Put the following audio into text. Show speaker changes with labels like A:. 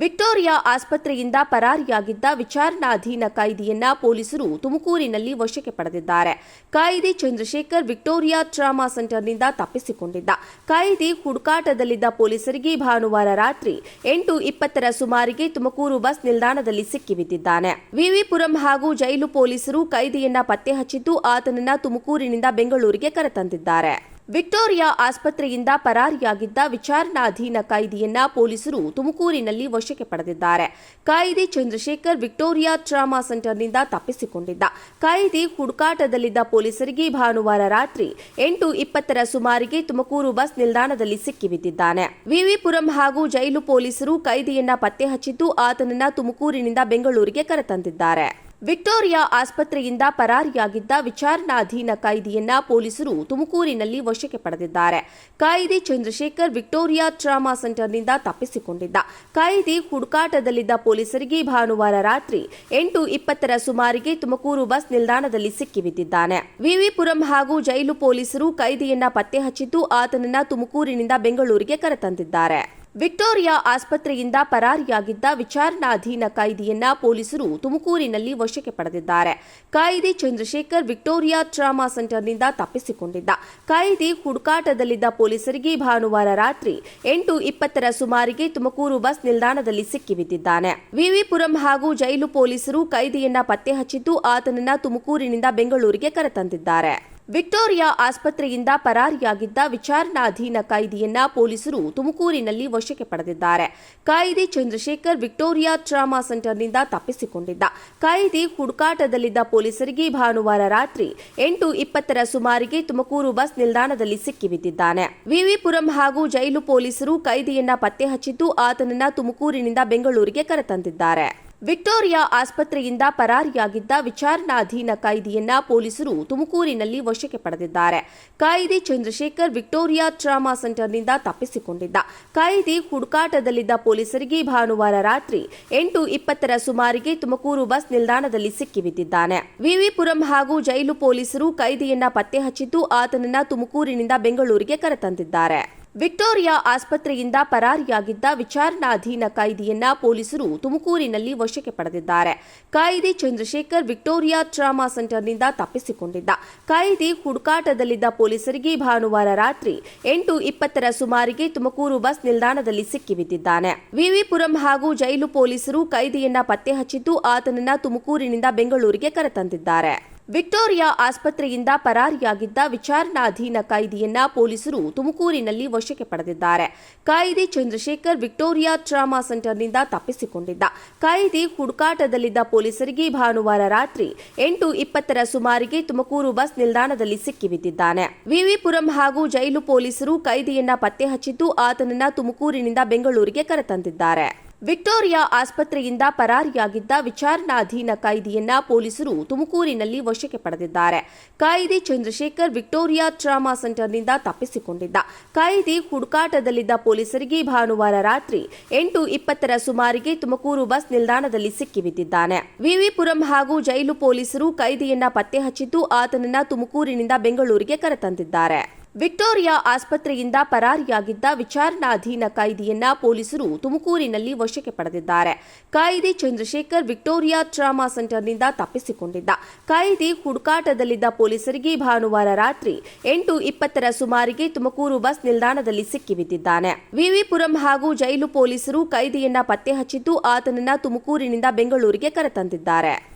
A: Victoria ಆಸ್ಪತ್ರೆಯಿಂದ ಪರಾರಿಯಾಗಿದ್ದ ವಿಚಾರಣಾಧೀನ ಕೈದಿಯನ್ನ ಪೊಲೀಸರು ತುಮಕೂರಿನಲ್ಲಿ ವಶಕ್ಕೆ ಪಡೆದಿದ್ದಾರೆ. ಕೈದಿ ಚಂದ್ರಶೇಖರ್ ವಿಕ್ಟೋರಿಯಾ ಟ್ರಾಮಾ ಸೆಂಟರ್ನಿಂದ ತಪ್ಪಿಸಿಕೊಂಡಿದ್ದ. ಕೈದಿ ಹುಡುಕಾಟದಲ್ಲಿದ್ದ ಪೊಲೀಸರಿಗೆ ಭಾನುವಾರ ರಾತ್ರಿ ಎಂಟು ಇಪ್ಪತ್ತರ ಸುಮಾರಿಗೆ ತುಮಕೂರು ಬಸ್ ನಿಲ್ದಾಣದಲ್ಲಿ ಸಿಕ್ಕಿಬಿದ್ದಿದ್ದಾನೆ ವಿವಿಪುರಂ ಹಾಗೂ ಜೈಲು ಪೊಲೀಸರು ಕೈದಿಯನ್ನ ಪತ್ತೆ ಹಚ್ಚಿದ್ದು ಆತನನ್ನ ತುಮಕೂರಿನಿಂದ ಬೆಂಗಳೂರಿಗೆ ಕರೆತಂದಿದ್ದಾರೆ. ವಿಕ್ಟೋರಿಯಾ ಆಸ್ಪತ್ರೆಯಿಂದ ಪರಾರಿಯಾಗಿದ್ದ ವಿಚಾರಣಾಧೀನ ಕೈದಿಯನ್ನ ಪೊಲೀಸರು ತುಮಕೂರಿನಲ್ಲಿ ವಶಕ್ಕೆ ಪಡೆದಿದ್ದಾರೆ. ಕೈದಿ ಚಂದ್ರಶೇಖರ್ ವಿಕ್ಟೋರಿಯಾ ಟ್ರಾಮಾ ಸೆಂಟರ್ನಿಂದ ತಪ್ಪಿಸಿಕೊಂಡಿದ್ದ. ಕೈದಿ ಹುಡುಕಾಟದಲ್ಲಿದ್ದ ಪೊಲೀಸರಿಗೆ ಭಾನುವಾರ ರಾತ್ರಿ ಎಂಟು ಇಪ್ಪತ್ತರ ಸುಮಾರಿಗೆ ತುಮಕೂರು ಬಸ್ ನಿಲ್ದಾಣದಲ್ಲಿ ಸಿಕ್ಕಿಬಿದ್ದಿದ್ದಾನೆ. ವಿವಿಪುರಂ ಹಾಗೂ ಜೈಲು ಪೊಲೀಸರು ಕೈದಿಯನ್ನ ಪತ್ತೆ ಹಚ್ಚಿದ್ದು ಆತನನ್ನ ತುಮಕೂರಿನಿಂದ ಬೆಂಗಳೂರಿಗೆ ಕರೆತಂದಿದ್ದಾರೆ. ವಿಕ್ಟೋರಿಯಾ ಆಸ್ಪತ್ರೆಯಿಂದ ಪರಾರಿಯಾಗಿದ್ದ ವಿಚಾರಣಾಧೀನ ಕೈದಿಯನ್ನ ಪೊಲೀಸರು ತುಮಕೂರಿನಲ್ಲಿ ವಶಕ್ಕೆ ಪಡೆದಿದ್ದಾರೆ. ಕೈದಿ ಚಂದ್ರಶೇಖರ್ ವಿಕ್ಟೋರಿಯಾ ಟ್ರಾಮಾ ಸೆಂಟರ್ನಿಂದ ತಪ್ಪಿಸಿಕೊಂಡಿದ್ದ. ಕೈದಿ ಹುಡುಕಾಟದಲ್ಲಿದ್ದ ಪೊಲೀಸರಿಗೆ ಭಾನುವಾರ ರಾತ್ರಿ ಎಂಟು ಇಪ್ಪತ್ತರ ಸುಮಾರಿಗೆ ತುಮಕೂರು ಬಸ್ ನಿಲ್ದಾಣದಲ್ಲಿ ಸಿಕ್ಕಿಬಿದ್ದಿದ್ದಾನೆ. ವಿವಿಪುರಂ ಹಾಗೂ ಜೈಲು ಪೊಲೀಸರು ಕೈದಿಯನ್ನ ಪತ್ತೆ ಹಚ್ಚಿದ್ದು ಆತನನ್ನ ತುಮಕೂರಿನಿಂದ ಬೆಂಗಳೂರಿಗೆ ಕರೆತಂದಿದ್ದಾರೆ. ವಿಕ್ಟೋರಿಯಾ ಆಸ್ಪತ್ರೆಯಿಂದ ಪರಾರಿಯಾಗಿದ್ದ ವಿಚಾರಣಾಧೀನ ಕೈದಿಯನ್ನ ಪೊಲೀಸರು ತುಮಕೂರಿನಲ್ಲಿ ವಶಕ್ಕೆ ಪಡೆದಿದ್ದಾರೆ. ಕೈದಿ ಚಂದ್ರಶೇಖರ್ ವಿಕ್ಟೋರಿಯಾ ಟ್ರಾಮಾ ಸೆಂಟರ್ನಿಂದ ತಪ್ಪಿಸಿಕೊಂಡಿದ್ದ. ಕೈದಿ ಹುಡುಕಾಟದಲ್ಲಿದ್ದ ಪೊಲೀಸರಿಗೆ ಭಾನುವಾರ ರಾತ್ರಿ ಎಂಟು ಇಪ್ಪತ್ತರ ಸುಮಾರಿಗೆ ತುಮಕೂರು ಬಸ್ ನಿಲ್ದಾಣದಲ್ಲಿ ಸಿಕ್ಕಿಬಿದ್ದಿದ್ದಾನೆ. ವಿವಿಪುರಂ ಹಾಗೂ ಜೈಲು ಪೊಲೀಸರು ಕೈದಿಯನ್ನ ಪತ್ತೆ ಹಚ್ಚಿದ್ದು ಆತನನ್ನ ತುಮಕೂರಿನಿಂದ ಬೆಂಗಳೂರಿಗೆ ಕರೆತಂದಿದ್ದಾರೆ. ವಿಕ್ಟೋರಿಯಾ ಆಸ್ಪತ್ರೆಯಿಂದ ಪರಾರಿಯಾಗಿದ್ದ ವಿಚಾರಣಾಧೀನ ಕೈದಿಯನ್ನ ಪೊಲೀಸರು ತುಮಕೂರಿನಲ್ಲಿ ವಶಕ್ಕೆ ಪಡೆದಿದ್ದಾರೆ. ಕೈದಿ ಚಂದ್ರಶೇಖರ್ ವಿಕ್ಟೋರಿಯಾ ಟ್ರಾಮಾ ಸೆಂಟರ್ನಿಂದ ತಪ್ಪಿಸಿಕೊಂಡಿದ್ದ. ಕೈದಿ ಹುಡುಕಾಟದಲ್ಲಿದ್ದ ಪೊಲೀಸರಿಗೆ ಭಾನುವಾರ ರಾತ್ರಿ ಎಂಟು ಇಪ್ಪತ್ತರ ಸುಮಾರಿಗೆ ತುಮಕೂರು ಬಸ್ ನಿಲ್ದಾಣದಲ್ಲಿ ಸಿಕ್ಕಿಬಿದ್ದಿದ್ದಾನೆ. ವಿವಿಪುರಂ ಹಾಗೂ ಜೈಲು ಪೊಲೀಸರು ಕೈದಿಯನ್ನ ಪತ್ತೆ ಹಚ್ಚಿದ್ದು ಆತನನ್ನ ತುಮಕೂರಿನಿಂದ ಬೆಂಗಳೂರಿಗೆ ಕರೆತಂದಿದ್ದಾರೆ. ವಿಕ್ಟೋರಿಯಾ ಆಸ್ಪತ್ರೆಯಿಂದ ಪರಾರಿಯಾಗಿದ್ದ ವಿಚಾರಣಾಧೀನ ಕೈದಿಯನ್ನ ಪೊಲೀಸರು ತುಮಕೂರಿನಲ್ಲಿ ವಶಕ್ಕೆ ಪಡೆದಿದ್ದಾರೆ. ಕೈದಿ ಚಂದ್ರಶೇಖರ್ ವಿಕ್ಟೋರಿಯಾ ಟ್ರಾಮಾ ಸೆಂಟರ್ನಿಂದ ತಪ್ಪಿಸಿಕೊಂಡಿದ್ದ. ಕೈದಿ ಹುಡುಕಾಟದಲ್ಲಿದ್ದ ಪೊಲೀಸರಿಗೆ ಭಾನುವಾರ ರಾತ್ರಿ ಎಂಟು ಇಪ್ಪತ್ತರ ಸುಮಾರಿಗೆ ತುಮಕೂರು ಬಸ್ ನಿಲ್ದಾಣದಲ್ಲಿ ಸಿಕ್ಕಿಬಿದ್ದಿದ್ದಾನೆ. ವಿವಿಪುರಂ ಹಾಗೂ ಜೈಲು ಪೊಲೀಸರು ಕೈದಿಯನ್ನ ಪತ್ತೆ ಹಚ್ಚಿದ್ದು ಆತನನ್ನ ತುಮಕೂರಿನಿಂದ ಬೆಂಗಳೂರಿಗೆ ಕರೆತಂದಿದ್ದಾರೆ. ವಿಕ್ಟೋರಿಯಾ ಆಸ್ಪತ್ರೆಯಿಂದ ಪರಾರಿಯಾಗಿದ್ದ ವಿಚಾರಣಾಧೀನ ಕೈದಿಯನ್ನ ಪೊಲೀಸರು ತುಮಕೂರಿನಲ್ಲಿ ವಶಕ್ಕೆ ಪಡೆದಿದ್ದಾರೆ. ಕೈದಿ ಚಂದ್ರಶೇಖರ್ ವಿಕ್ಟೋರಿಯಾ ಟ್ರಾಮಾ ಸೆಂಟರ್ನಿಂದ ತಪ್ಪಿಸಿಕೊಂಡಿದ್ದ. ಕೈದಿ ಹುಡುಕಾಟದಲ್ಲಿದ್ದ ಪೊಲೀಸರಿಗೆ ಭಾನುವಾರ ರಾತ್ರಿ ಎಂಟು ಇಪ್ಪತ್ತರ ಸುಮಾರಿಗೆ ತುಮಕೂರು ಬಸ್ ನಿಲ್ದಾಣದಲ್ಲಿ ಸಿಕ್ಕಿಬಿದ್ದಿದ್ದಾನೆ ವಿವಿಪುರಂ ಹಾಗೂ ಜೈಲು ಪೊಲೀಸರು ಕೈದಿಯನ್ನ ಪತ್ತೆ ಹಚ್ಚಿದ್ದು ಆತನನ್ನ ತುಮಕೂರಿನಿಂದ ಬೆಂಗಳೂರಿಗೆ ಕರೆತಂದಿದ್ದಾರೆ. ವಿಕ್ಟೋರಿಯಾ ಆಸ್ಪತ್ರೆಯಿಂದ ಪರಾರಿಯಾಗಿದ್ದ ವಿಚಾರಣಾಧೀನ ಕೈದಿಯನ್ನ ಪೊಲೀಸರು ತುಮಕೂರಿನಲ್ಲಿ ವಶಕ್ಕೆ ಪಡೆದಿದ್ದಾರೆ. ಕೈದಿ ಚಂದ್ರಶೇಖರ್ ವಿಕ್ಟೋರಿಯಾ ಟ್ರಾಮಾ ಸೆಂಟರ್ನಿಂದ ತಪ್ಪಿಸಿಕೊಂಡಿದ್ದ. ಕೈದಿ ಹುಡುಕಾಟದಲ್ಲಿದ್ದ ಪೊಲೀಸರಿಗೆ ಭಾನುವಾರ ರಾತ್ರಿ ಎಂಟು ಇಪ್ಪತ್ತರ ಸುಮಾರಿಗೆ ತುಮಕೂರು ಬಸ್ ನಿಲ್ದಾಣದಲ್ಲಿ ಸಿಕ್ಕಿಬಿದ್ದಿದ್ದಾನೆ. ವಿವಿಪುರಂ ಹಾಗೂ ಜೈಲು ಪೊಲೀಸರು ಕೈದಿಯನ್ನ ಪತ್ತೆ ಹಚ್ಚಿದ್ದು ಆತನನ್ನ ತುಮಕೂರಿನಿಂದ ಬೆಂಗಳೂರಿಗೆ ಕರೆತಂದಿದ್ದಾರೆ. ವಿಕ್ಟೋರಿಯಾ ಆಸ್ಪತ್ರೆಯಿಂದ ಪರಾರಿಯಾಗಿದ್ದ ವಿಚಾರಣಾಧೀನ ಕೈದಿಯನ್ನ ಪೊಲೀಸರು ತುಮಕೂರಿನಲ್ಲಿ ವಶಕ್ಕೆ ಪಡೆದಿದ್ದಾರೆ. ಕೈದಿ ಚಂದ್ರಶೇಖರ್ ವಿಕ್ಟೋರಿಯಾ ಟ್ರಾಮಾ ಸೆಂಟರ್ನಿಂದ ತಪ್ಪಿಸಿಕೊಂಡಿದ್ದ. ಕೈದಿ ಹುಡುಕಾಟದಲ್ಲಿದ್ದ ಪೊಲೀಸರಿಗೆ ಭಾನುವಾರ ರಾತ್ರಿ ಎಂಟು ಇಪ್ಪತ್ತರ ಸುಮಾರಿಗೆ ತುಮಕೂರು ಬಸ್ ನಿಲ್ದಾಣದಲ್ಲಿ ಸಿಕ್ಕಿಬಿದ್ದಿದ್ದಾನೆ. ವಿವಿಪುರಂ ಹಾಗೂ ಜೈಲು ಪೊಲೀಸರು ಕೈದಿಯನ್ನ ಪತ್ತೆ ಹಚ್ಚಿದ್ದು ಆತನನ್ನ ತುಮಕೂರಿನಿಂದ ಬೆಂಗಳೂರಿಗೆ ಕರೆತಂದಿದ್ದಾರೆ. ವಿಕ್ಟೋರಿಯಾ ಆಸ್ಪತ್ರೆಯಿಂದ ಪರಾರಿಯಾಗಿದ್ದ ವಿಚಾರಣಾಧೀನ ಕೈದಿಯನ್ನ ಪೊಲೀಸರು ತುಮಕೂರಿನಲ್ಲಿ ವಶಕ್ಕೆ ಪಡೆದಿದ್ದಾರೆ. ಕೈದಿ ಚಂದ್ರಶೇಖರ್ ವಿಕ್ಟೋರಿಯಾ ಟ್ರಾಮಾ ಸೆಂಟರ್ನಿಂದ ತಪ್ಪಿಸಿಕೊಂಡಿದ್ದ. ಕೈದಿ ಹುಡುಕಾಟದಲ್ಲಿದ್ದ ಪೊಲೀಸರಿಗೆ ಭಾನುವಾರ ರಾತ್ರಿ ಎಂಟು ಇಪ್ಪತ್ತರ ಸುಮಾರಿಗೆ ತುಮಕೂರು ಬಸ್ ನಿಲ್ದಾಣದಲ್ಲಿ ಸಿಕ್ಕಿಬಿದ್ದಿದ್ದಾನೆ. ವಿವಿಪುರಂ ಹಾಗೂ ಜೈಲು ಪೊಲೀಸರು ಕೈದಿಯನ್ನ ಪತ್ತೆ ಹಚ್ಚಿದ್ದು ಆತನನ್ನ ತುಮಕೂರಿನಿಂದ ಬೆಂಗಳೂರಿಗೆ ಕರೆತಂದಿದ್ದಾರೆ.